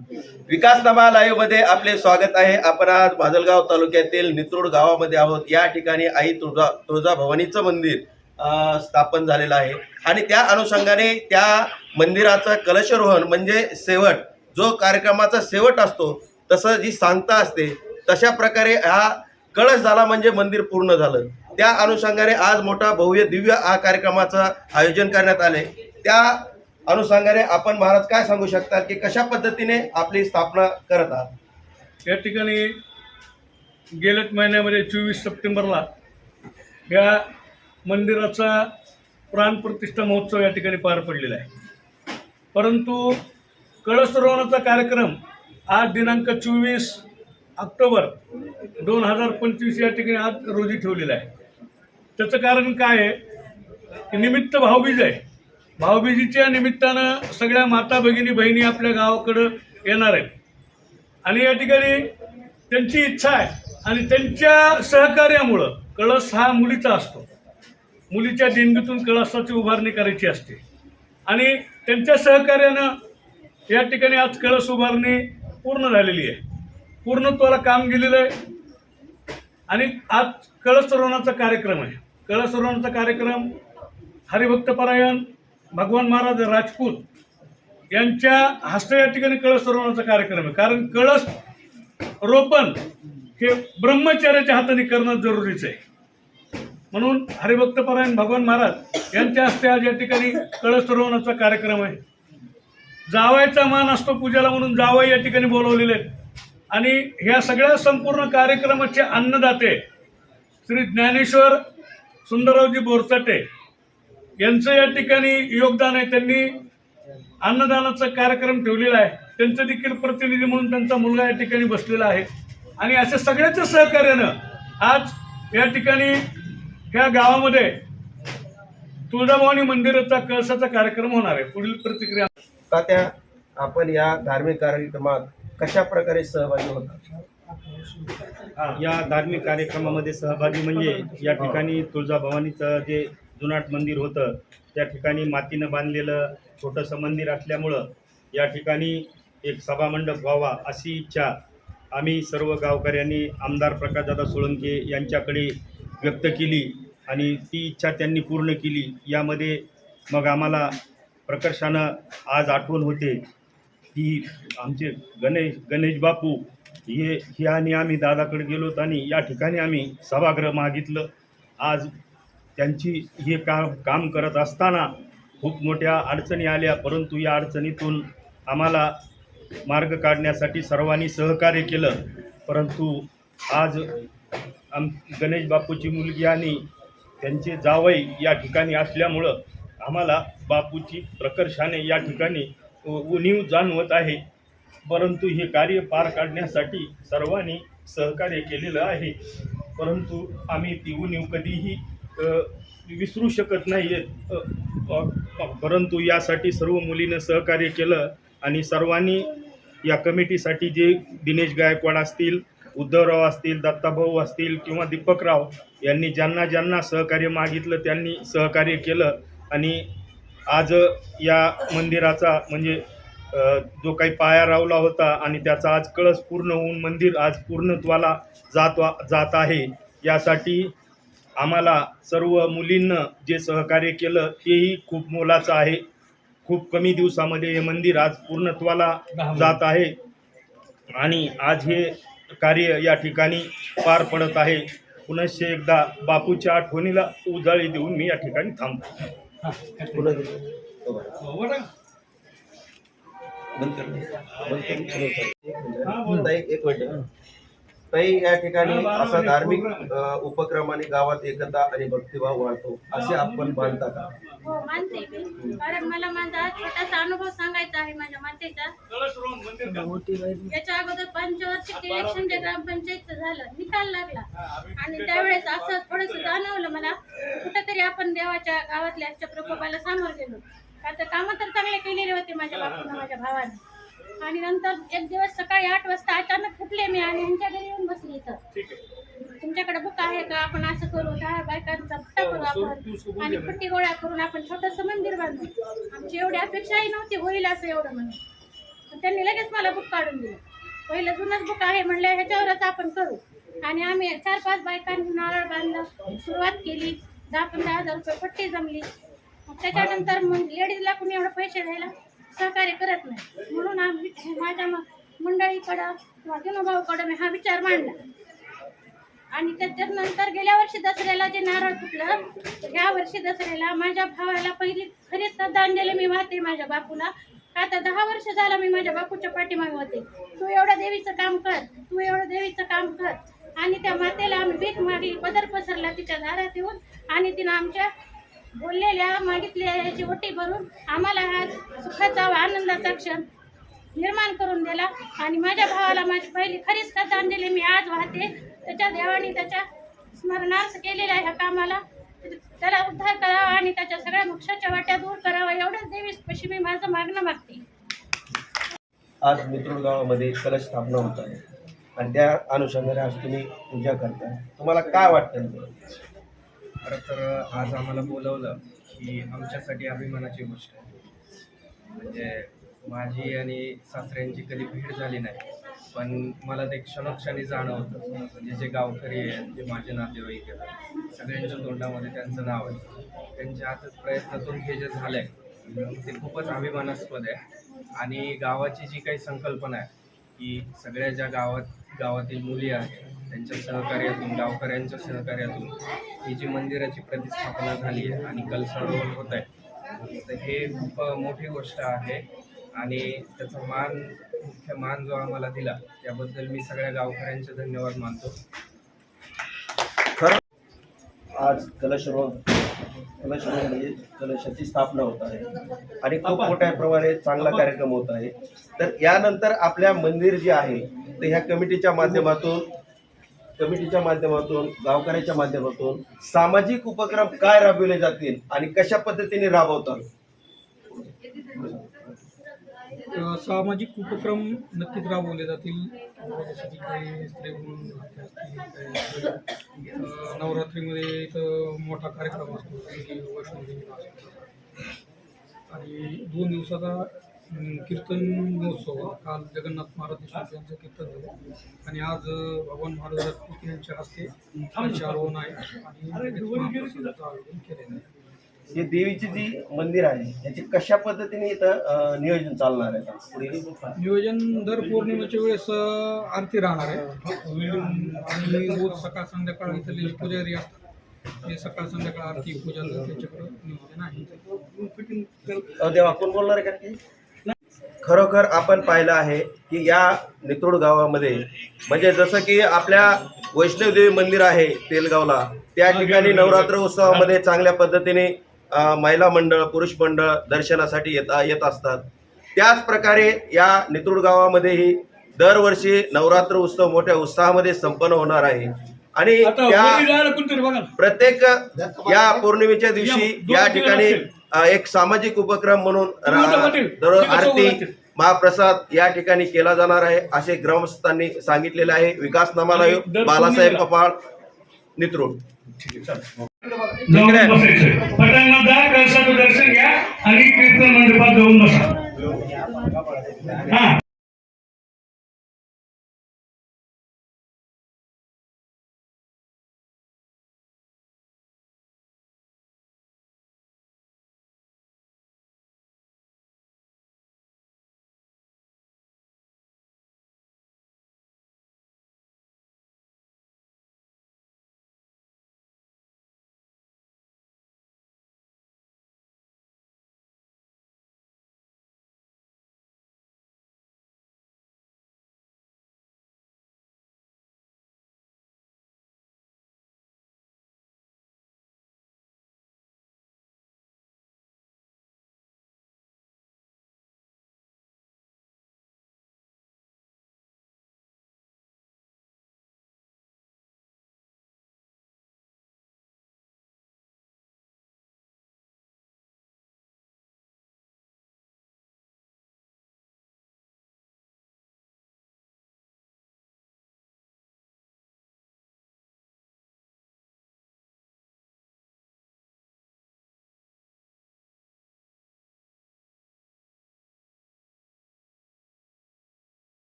विकास नमा लाईव्हमध्ये आपले स्वागत आहे. आपण आज माजलगाव तालुक्यातील नित्रोड गावामध्ये आहोत. या ठिकाणी आई तुळजा तुळजा भवानीचं मंदिर स्थापन झालेलं आहे. आणि त्या अनुषंगाने त्या मंदिराचं कलशरोहण म्हणजे शेवट जो कार्यक्रमाचा शेवट असतो तसं जी सांगता असते तशा प्रकारे हा कळस झाला म्हणजे मंदिर पूर्ण झालं. त्या अनुषंगाने आज मोठा भव्य दिव्य हा कार्यक्रमाचं आयोजन करण्यात आले. त्या अनुषंगाने आपण महाराज काय सांगू शकता की कशा पद्धतीने आपली स्थापना करत आहात? या ठिकाणी गेल्याच महिन्यामध्ये चोवीस सप्टेंबरला या मंदिराचा प्राणप्रतिष्ठा महोत्सव या ठिकाणी पार पडलेला आहे. परंतु कळसरोहणाचा कार्यक्रम आज दिनांक चोवीस ऑक्टोबर दोन हजार पंचवीस या ठिकाणी आज रोजी ठेवलेला आहे. त्याचं कारण काय आहे? की निमित्त भाऊबीज आहे. भाऊबीजीच्या निमित्तानं सगळ्या माता भगिनी बहिणी आपल्या गावाकडं येणार आहेत. आणि या ठिकाणी त्यांची इच्छा आहे. आणि त्यांच्या सहकार्यामुळं कळस हा मुलीचा असतो. मुलीच्या देणगीतून कळसाची उभारणी करायची असते. आणि त्यांच्या सहकार्यानं या ठिकाणी आज कळस उभारणी पूर्ण झालेली आहे. पूर्णत्वाला काम गेलेलं आहे. आणि आज कळसरोहणाचा कार्यक्रम आहे. कळसरोहणाचा कार्यक्रम हरिभक्तपरायण भगवान महाराज राजपूत यांच्या हस्ते या ठिकाणी कळस रोवण्याचा कार्यक्रम आहे. कारण कळस रोपण हे ब्रह्मचार्याच्या हाताने करणं जरुरीचं आहे. म्हणून हरिभक्तपरायण भगवान महाराज यांच्या हस्ते आज या ठिकाणी कळस रोवण्याचा कार्यक्रम आहे. जावायचा मान असतो पूजेला म्हणून जावई या ठिकाणी बोलवलेले आहेत. आणि ह्या सगळ्या संपूर्ण कार्यक्रमाचे अन्नदाते श्री ज्ञानेश्वर सुंदररावजी बोरचाटे यांचं या ठिकाणी योगदान आहे. त्यांनी अन्नदानाचा कार्यक्रम ठेवलेला आहे. त्यांचं देखील प्रतिनिधी म्हणून त्यांचा मुलगा या ठिकाणी बसलेला आहे. आणि अशा सगळ्याच्या सहकार्यानं आज या ठिकाणी ह्या गावामध्ये तुळजाभवानी मंदिराचा कळसाचा कार्यक्रम होणार आहे. पुढील प्रतिक्रिया तात्या आपण या धार्मिक कार्यक्रमात कशा प्रकारे सहभागी होता? या धार्मिक कार्यक्रमामध्ये सहभागी म्हणजे या ठिकाणी तुळजाभवानीचं जे जुनाट मंदिर होतं. त्या ठिकाणी मातीनं बांधलेलं छोटंसं मंदिर असल्यामुळं या ठिकाणी एक सभामंडप व्हावा अशी इच्छा आम्ही सर्व गावकऱ्यांनी आमदार प्रकाशदादा सोळंके यांच्याकडे व्यक्त केली आणि ती इच्छा त्यांनी पूर्ण केली. यामध्ये मग आम्हाला प्रकर्षानं आज आठवण होते की आमचे गणेश गणेश बापू हे हे आणि आम्ही दादाकडे गेलोत आणि या ठिकाणी आम्ही सभागृह मागितलं. आज त्यांची हे काम काम करत असताना खूप मोठ्या अडचणी आल्या परंतु या अडचणीतून आम्हाला मार्ग काढण्यासाठी सर्वांनी सहकार्य केलं. परंतु आज आम गणेश बापूची मुलगी आणि त्यांचे जावई या ठिकाणी असल्यामुळं आम्हाला बापूची प्रकर्षाने या ठिकाणी उ- उणीव जाणवत आहे. परंतु हे कार्य पार काढण्यासाठी सर्वांनी सहकार्य केलेलं आहे. परंतु आम्ही ती उणीव कधीही विसरू शकत नाही आहेत परंतु यासाठी सर्व मुलीनं सहकार्य केलं आणि सर्वांनी या कमिटीसाठी जे दिनेश गायकवाड असतील उद्धवराव असतील दत्ताभाऊ असतील किंवा दीपकराव यांनी ज्यांना ज्यांना सहकार्य मागितलं त्यांनी सहकार्य केलं आणि आज या मंदिराचा म्हणजे जो काही पाया रावला होता आणि त्याचा आज कळस पूर्ण होऊन मंदिर आज पूर्णत्वाला जात वा जात आहे यासाठी आम्हाला सर्व मुलींना जे सहकार्य केलं तेही खूप मोलाचं आहे. खूप कमी दिवसामध्ये हे मंदिर आज पूर्णत्वाला जात आहे. आणि आज हे कार्य या ठिकाणी पार पडत आहे. पुनश्च एकदा बापूच्या आठवणीला उजाळी देऊन मी या ठिकाणी थांबतो. एक मिनिट. ताई या ठिकाणी असा धार्मिक उपक्रम आणि गावात एकता आणि भक्तिभाव वाढतो असे आपण मानता का हो मानते. मी कारण मला माझा छोटासा अनुभव सांगायचा आहे माझ्या मातेचा. याच्या अगोदर पंचवार्षिक इलेक्शन जे ग्रामपंचायतचं झालं. निकाल लागला. आणि त्यावेळेस असं थोडस जाणवलं मला. कुठेतरी आपण देवाच्या गावातल्या अशा प्रकोपाला सामोर गेलो. का तर कामं तर चांगले केलेले होते माझ्या बापूनं माझ्या भावाने. आणि नंतर एक दिवस सकाळी आठ वाजता अचानक फुटले मी आणि ह्यांच्या घरी येऊन बसली इथं. तुमच्याकडे बुक आहे का? आपण असं करू दहा बायकांचा भट्टा करू आपण. आणि पट्टी गोळ्या करून आपण छोटस मंदिर बांधू. आमची एवढी अपेक्षाही नव्हती होईल असं एवढं म्हणून. त्यांनी लगेच मला बुक काढून दिलं. पहिलं जुनंच बुक आहे म्हणलं ह्याच्यावरच आपण करू. आणि आम्ही चार पाच बायकांनी नारळ बांधलं सुरुवात केली. दहा पंधरा हजार रुपये पट्टी जमली. त्याच्यानंतर मग लेडीजला कुणी एवढं पैसे द्यायला? सहकार्य करत नाही. म्हणून आम्ही माझ्या म- मंडळीकडं किंवा दिनोभाऊकडं मी हा विचार मांडला. आणि त्याच्यानंतर गेल्या वर्षी दसऱ्याला जे नारळ फुटलं तर ह्या वर्षी दसऱ्याला माझ्या भावाला पहिली खरीच श्रद्धांजली मी वाहते माझ्या बापूला. आता दहा वर्ष झालं मी माझ्या बापूच्या पाठीमागे होते. तू एवढं देवीचं काम कर तू एवढं देवीचं काम कर. आणि त्या मातेला आम्ही भीक मागली पदर पसरला तिच्या दारात येऊन. आणि तिनं आमच्या बोललेल्या मागितल्या याची ओटी भरून आम्हाला हा सुखाचा व आनंदाचा क्षण निर्माण करून दिला. आणि माझ्या भावाला माझी पहिली खरीच श्रद्धांजली मी आज वाहते. त्याच्या देवाने त्याच्या स्मरणार्थ केलेल्या ह्या कामाला त्याला उद्धार करावा आणि त्याच्या सगळ्या मोक्षाच्या वाट्या दूर करावा एवढंच देवी पशी मी माझं मागणं मागते. आज मित्रगावामध्ये कलश स्थापना होत आहे. आणि त्या अनुषंगाने आज तुम्ही पूजा करताय. तुम्हाला काय वाटतं? खरं तर आज आम्हाला बोलवलं ही आमच्यासाठी अभिमानाची गोष्ट आहे. म्हणजे माझी आणि सासऱ्यांची कधी भेट झाली नाही पण मला ते क्षणोक्षणी जाणवतं. म्हणजे जे गावकरी आहेत जे माझे नातेवाईक आहेत सगळ्यांच्या तोंडामध्ये त्यांचं नाव आहे. त्यांच्या हातात प्रयत्नातून हे जे झालं आहे ते खूपच अभिमानास्पद आहे. आणि गावाची जी काही संकल्पना आहे की सगळ्या ज्या गावात गावातील मुली आहेत त्यांच्या सहकार्यातून गावकऱ्यांच्या सहकार्यातून ही जी मंदिराची प्रतिस्थापना झाली आहे आणि कलसारोहण होत आहे. तर हे खूप मोठी गोष्ट आहे आणि त्याचा मान मुख्य मान जो आम्हाला दिला त्याबद्दल मी सगळ्या गावकऱ्यांचे धन्यवाद मानतो. खरं आज कलशरोहण कलशरोहण म्हणजे कलशाची स्थापना होत आहे आणि खूप मोठ्या प्रमाणे चांगला कार्यक्रम होत आहे. तर यानंतर आपल्या मंदिर जे आहे तर ह्या कमिटीच्या माध्यमातून कमिटीच्या माध्यमातून गावकऱ्याच्या माध्यमातून सामाजिक उपक्रम काय राबविले जातील आणि कशा पद्धतीने राबवतात? सामाजिक उपक्रम नक्कीच राबवले जातील. जसे की काही स्त्री नवरात्रीमध्ये इथं मोठा कार्यक्रम असतो. आणि दोन दिवसाचा कीर्तन महोत्सव काल जगन्नाथ महाराज देशमुख यांचं कीर्तन झालं. आणि आज भगवान महाराज राजपूत यांच्या हस्ते कलशारोहण आहे. आणि आयोजन केलेलं आहे. हे देवीची जी मंदिर आहे याची कशा पद्धतीने इथं नियोजन चालणार आहे? नियोजन दर पौर्णिमेच्या वेळेस आरती राहणार आहे. आणि रोज सकाळ संध्याकाळ इथले पुजारी असतात. ते सकाळ संध्याकाळ आरती पूजा त्यांच्याकडे नियोजन आहे. देवा कोण बोलणार आहे की? खरोखर आपण पाहिलं आहे की या नितोड गावामध्ये म्हणजे जसं की आपल्या वैष्णवदेवी मंदिर आहे तेलगावला त्या ठिकाणी नवरात्र उत्सवामध्ये चांगल्या पद्धतीने महिला मंडळ पुरुष मंडळ दर्शनासाठी येत येत असतात. त्याच प्रकारे या नितोड गावामध्येही दरवर्षी नवरात्र उत्सव मोठ्या उत्साहामध्ये संपन्न होणार आहे. आणि त्या. प्रत्येक या पौर्णिमेच्या दिवशी या ठिकाणी एक सामाजिक उपक्रम म्हणून. दररोज आरती. महाप्रसाद या ठिकाणी केला जाणार आहे असे ग्रामस्थांनी सांगितलेले आहे. विकास दर बालासाहेब कपाळ कळसाचं दर्शन घ्या आणि कीर्तन मंडपात जाऊन बसा. हा.